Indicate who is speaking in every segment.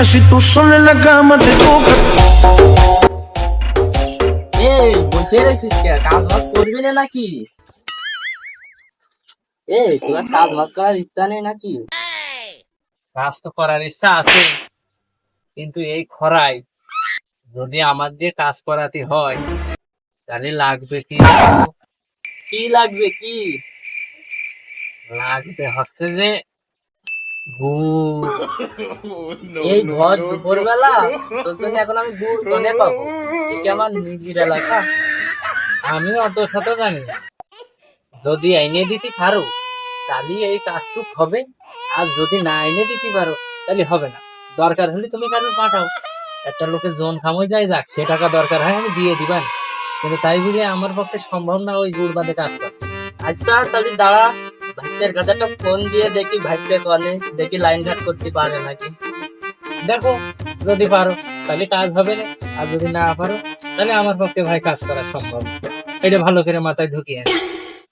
Speaker 1: Dime si tú sola en la cama te toca.
Speaker 2: এই বসে রয়েছিস কে কাজ বাজ করবি না নাকি? এই তোমার কাজ বাজ করার ইচ্ছা নেই নাকি?
Speaker 3: কাজ তো করার ইচ্ছা আছে কিন্তু এই খরায় যদি আমার দিয়ে কাজ করাতে হয় তাহলে লাগবে কি?
Speaker 2: কি লাগবে কি?
Speaker 3: লাগবে হচ্ছে যে
Speaker 2: এই ঘর দুপুর বেলা তোর জন্য এখন আমি গুড় পাবো। কি আমার নিজের এলাকা?
Speaker 3: আমি অত শত জানি। যদি এনে দিতে পারো তাহলে এই কাজটুক হবে আর যদি না এনে দিতে পারো তাহলে হবে না। দরকার হলে তুমি কারও পাঠাও। একটা লোকের জোন খামই যায় যাক সে টাকা দরকার হয় আমি দিয়ে দিবেন। কিন্তু তাই বলে আমার পক্ষে সম্ভব না ওই জোর বাঁধে কাজ করা।
Speaker 2: আচ্ছা তাহলে দাঁড়া। ভাইস্তের কাছে একটা ফোন দিয়ে দেখি ভাইস্তে কনে দেখি লাইন ঘাট করতে পারে নাকি।
Speaker 3: দেখো যদি পারো তাহলে কাজ হবে না আর যদি না পারো তাহলে আমার পক্ষে ভাই কাজ করা সম্ভব এটা ভালো করে মাথায় ঢুকিয়ে।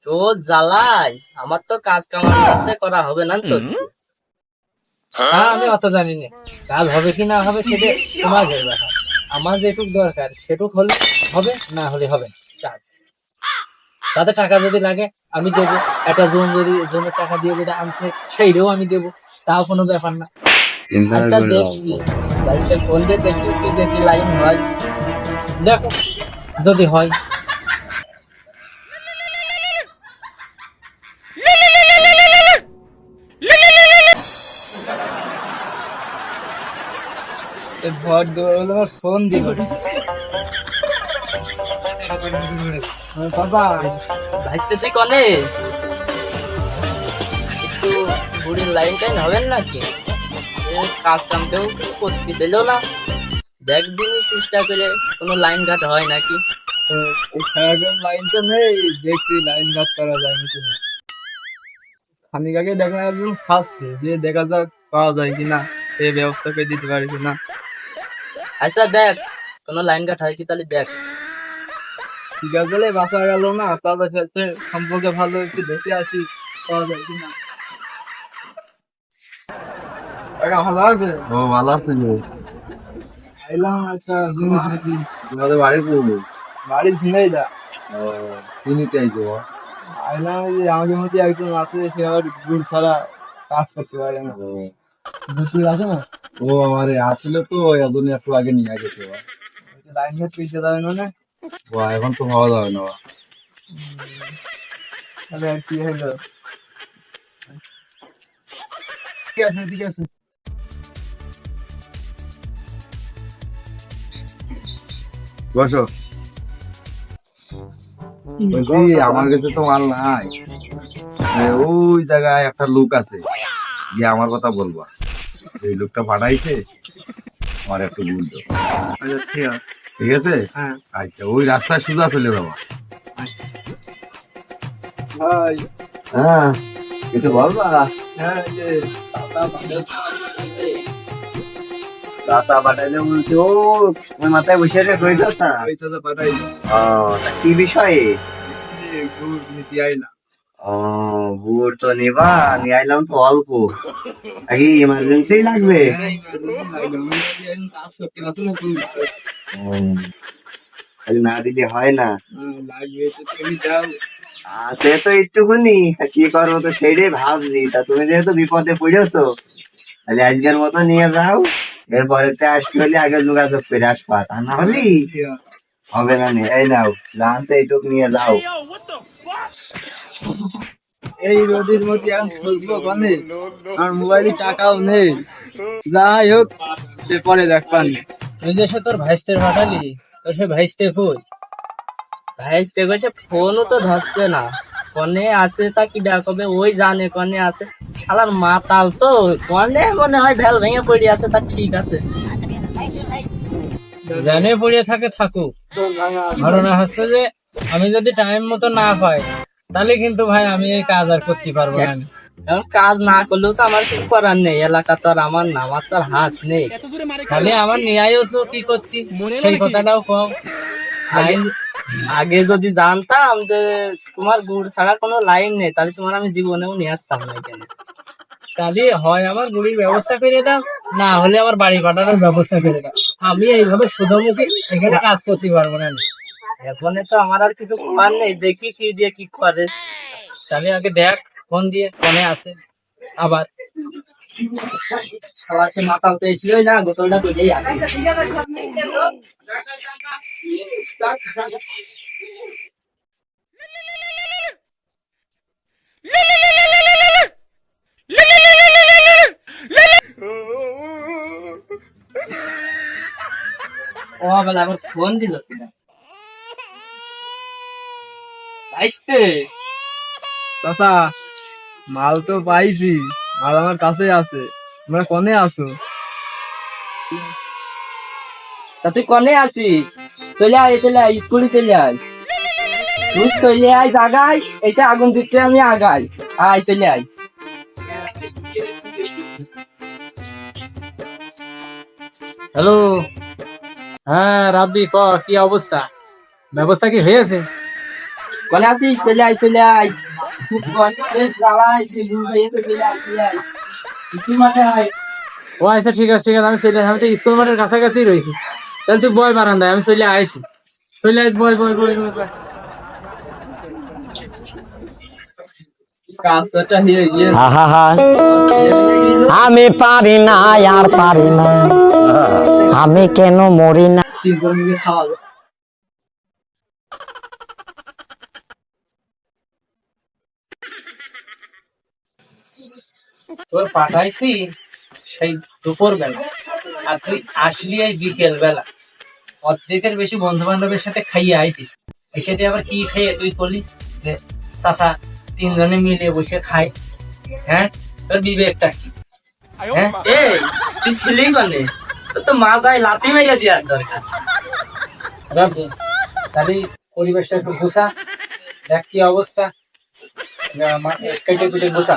Speaker 2: চোর জ্বালাই আমার তো কাজ কামানো হচ্ছে করা হবে না তো।
Speaker 3: হ্যাঁ আমি অত জানি না কাজ হবে কি না হবে সেটা তোমার ব্যাপার। আমার যেটুক দরকার সেটুক হলে হবে না হলে হবে কাজ। তাতে টাকা যদি লাগে আমি দেবো। একটা জোন যদি জমির টাকা দিয়ে যদি আনতে সেইটাও আমি দেবো। তাও কোনো ব্যাপার না।
Speaker 2: আচ্ছা দেখছি। ভাইস্তে ফোন দিয়ে দেখি কি দেখি লাইন হয়।
Speaker 3: দেখো যদি হয়। ভর ফোন দিব বাবা
Speaker 2: ভাইস্তে তুই একটু বুড়ির লাইন টাইন হবেন নাকি কাজ কাম কেউ করতে দিল না দেখ দিনই চেষ্টা করে কোনো লাইন ঘাট হয় নাকি
Speaker 3: লাইন তো নেই দেখছি লাইন ঘাট করা দেখা একজন ফার্স্ট দেখা যাক পাওয়া যায় কিনা
Speaker 2: আচ্ছা দেখ, কোনো লাইন ঘাট হয় কি তাহলে দেখ।
Speaker 3: ঠিক আছে রে, বাঁচা গেল না তাদের সাথে সম্পর্কে ভালো একটু দেখে আসি পাওয়া যায় কিনা। ভালো আছে
Speaker 4: ও ভালো আছে
Speaker 3: একটা জিনিস নাকি
Speaker 4: তোমাদের বাড়ির করব
Speaker 3: বাড়ি ছিনাই দা
Speaker 4: ও
Speaker 3: আইলাম যে আমাদের মধ্যে একজন আছে সে আবার গুড় ছাড়া কাজ করতে পারে না। বুঝতে আছে না?
Speaker 4: ও আমার আসলে তো এতদিন একটু আগে নিয়ে গেছে।
Speaker 3: লাইন পেয়েছে না
Speaker 4: ও এখন তো পাওয়া যাবে না
Speaker 3: তাহলে আর কি হলো? ঠিক আছে ঠিক আছে।
Speaker 4: বসো। আমার কাছে তো মাল নাই। ওই জায়গায় একটা লোক আছে গিয়ে আমার কথা বলবা। এই লোকটা পাঠাইছে আমার একটু বুঝলো
Speaker 3: আচ্ছা ঠিক আছে।
Speaker 4: ঠিক আছে?
Speaker 3: হ্যাঁ।
Speaker 4: আচ্ছা ওই রাস্তায় সোজা চলে যাবা। হ্যাঁ কিছু বলবা?
Speaker 3: হ্যাঁ
Speaker 4: পাঠাইলে বলছে ও ওই মাথায় বসে
Speaker 3: পাঠাই
Speaker 4: কি বিষয়ে?
Speaker 3: গুড় নিতে আইলাম।
Speaker 4: ও গুড় তো নিবা নিয়ে আইলাম তো অল্প। ইমার্জেন্সি লাগবে?
Speaker 3: না
Speaker 4: দিলে হয় না।
Speaker 3: লাগবে তো তুমি দাও।
Speaker 4: আছে তো একটুকুনি কি করব তো সেইটাই ভাবছি। তা তুমি যেহেতু বিপদে পড়েছো তাহলে আজকের মতো নিয়ে যাও। এরপরে আসতে হলে আগে যোগাযোগ করে আসবা তা না হলে হবে না নে। এই নাও লাঞ্চ এইটুক নিয়ে যাও।
Speaker 3: এই রোদের মধ্যে এখন খুঁজবো কনে। আমার মোবাইলে টাকাও নেই। যাই হোক, সে পরে দেখ তুই যে সে তোর ভাইস্তের পাঠালি, তো সে ভাইস্তে কই?
Speaker 2: ভাইস্তে কইছে ফোনও তো ধরছে না। কনে আছে তা কি ডাকবে ওই জানে কনে আছে। শালার মাতাল তো। কনে মনে হয় ভেল ভেঙে পড়ে আছে, তা ঠিক আছে।
Speaker 3: জানে পড়ে থাকে থাকুক। ঘটনা হচ্ছে যে আমি যদি টাইম মতো না পাই তাহলে কিন্তু ভাই আমি এই কাজ আর করতে পারব না।
Speaker 2: কাজ না করলেও তো আমার কিছু করার নেই। এলাকা তো আর আমার না আমার তো আর হাত নেই।
Speaker 3: খালি আমার তো কি করতি সেই কথাটাও কম
Speaker 2: আগে আগে যদি জানতাম যে তোমার গুড় ছাড়া কোনো লাইন নেই তাহলে তোমার আমি জীবনেও নিয়ে আসতাম না এখানে।
Speaker 3: তাহলে হয় আমার গুড়ির ব্যবস্থা করে দাও না হলে আমার বাড়ি পাঠানোর ব্যবস্থা করে দাও। আমি এইভাবে শুধুমুখী এখানে কাজ করতে পারব না।
Speaker 2: এখন তো আমার আর কিছু করার নেই। দেখি কি দিয়ে কি করে।
Speaker 3: তাহলে আগে দেখ, ফোন দিয়ে ফোনে আছে। আবার।
Speaker 2: সে তো এসেছিলই না গোসলটা ও বেলা আবার ফোন দিল কিনা আইসতে।
Speaker 5: চাচা, মাল তো পাইছি, মাল আমার কাছে আছে। তোমরা কনে আছো?
Speaker 2: তা তুই কনে আছিস? চলে আয় চলে আয়, স্কুলে চলে আয়। তুই চলে আয় জাগায় এসে আগুন দিচ্ছে আমি আগাই। আয়, চলে আয়।
Speaker 3: হ্যালো হ্যাঁ রাব্বি, ক, কি অবস্থা? ব্যবস্থা কি হয়েছে?
Speaker 2: আছিস চলে আয় চলে আয় খুব কষ্টে জ্বালায় সে দূর হয়েছে চলে আয় চলে আয় কিছু মাঠে আয়
Speaker 3: ও আচ্ছা ঠিক আছে ঠিক আছে আমি চলে আমি তো স্কুল মাঠের কাছাকাছি রয়েছি। তাহলে তুই বয় বারান্দায় আমি চলে আইছি। চলে আইস বয় বয় বয় বয়
Speaker 6: আমি পারি না আর পারি না। আমি কেন মরি না?
Speaker 3: তোর পাঠাইছি সেই দুপুর বেলা আর তুই আসলি এই বিকেল বেলা অর্ধেকের বেশি বন্ধু বান্ধবের সাথে খাইয়ে আইছিস। এসে তুই আবার কি খাইয়ে তুই বলি যে চাচা তিনজনে মিলে বসে খাই। হ্যাঁ? তোর বিবেকটা কি? হ্যাঁ?
Speaker 2: এই তুই ছিলি কনে? তোর তো মাথায় লাথি মেরে দেওয়ার দরকার।
Speaker 3: তাহলে পরিবেশটা একটু গুছা দেখ কি অবস্থা। কেটে কুটে গুছা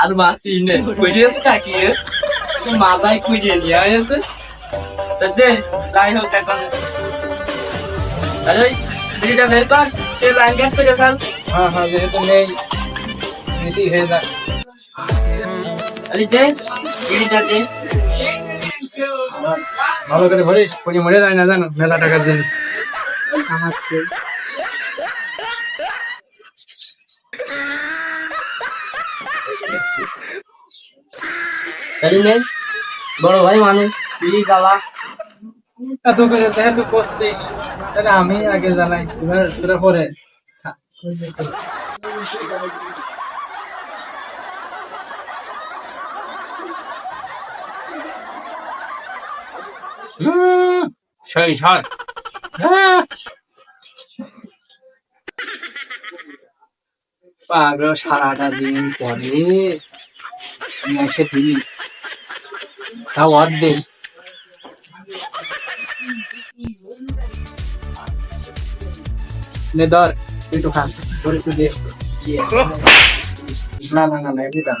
Speaker 2: আর বাসি নে কইরিয়েছে টাকি তো মাথায় খুঁজে নিয়ে আসছে তা দে যাই হোক এখন। আরে বিড়িটা বের কর তুই লাইন কাট করে ফেল।
Speaker 3: হ্যাঁ হ্যাঁ যেহেতু নেই নীতি হয়ে যাক
Speaker 2: আরে দে বিড়িটা দে।
Speaker 3: ভালো করে ভরিস পড়ে মরে যায় না জানো মেলা টাকার জিনিস।
Speaker 2: তাহলে নে বড় ভাই মানুষ জ্বালা।
Speaker 3: এত করে যেহেতু করছিস। তাহলে আমি আগে জানাই তোরা তোরা পরে সেই হ্যাঁ। পাগল সারাটা দিন পরে। নিয়ে এসে দিলি তাও অর্ধেক। নে ধর একটু খান ধর একটু দে। না না না না এমনি দাম।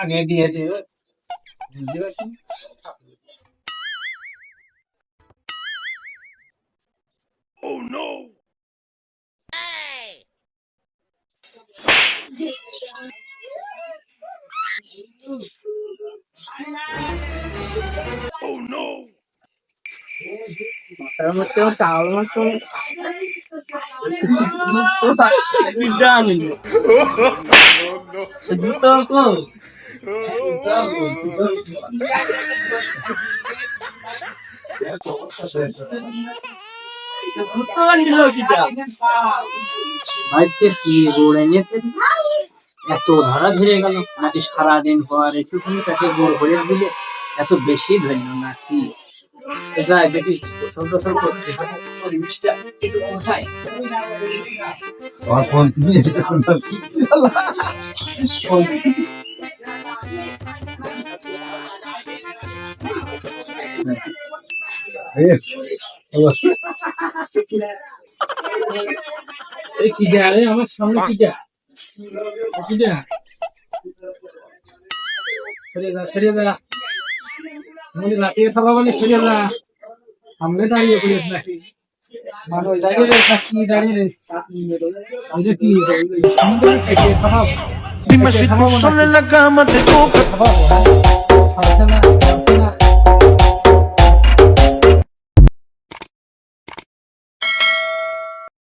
Speaker 3: আগে দিয়ে দে বুঝতে পারছিস?
Speaker 2: মাথার মধ্যে টাওয়াল মতো জুতো জুতো নিল কিটা
Speaker 3: আজকে কি গোড় এনেছে? এত ধরা ধরে গেল। নাকি সারাদিন পর একটুখানি পেটে গোড় ভরে দিলে? এত বেশি ধরল নাকি? যাই দেখি পরিবেশটা একটু কোথায় কি? যা রে আমার সামনে কি যা? কি যা? সরিয়ে যা সরিয়ে যা মনে রাতে সবাই বলে সরিয়ে না। সামনে দাঁড়িয়ে পড়িস নাকি? মানুষ দাঁড়িয়ে রে কি দাঁড়িয়ে রে এটা কি সুন্দর থেকে সবাব
Speaker 1: Dime si tú solo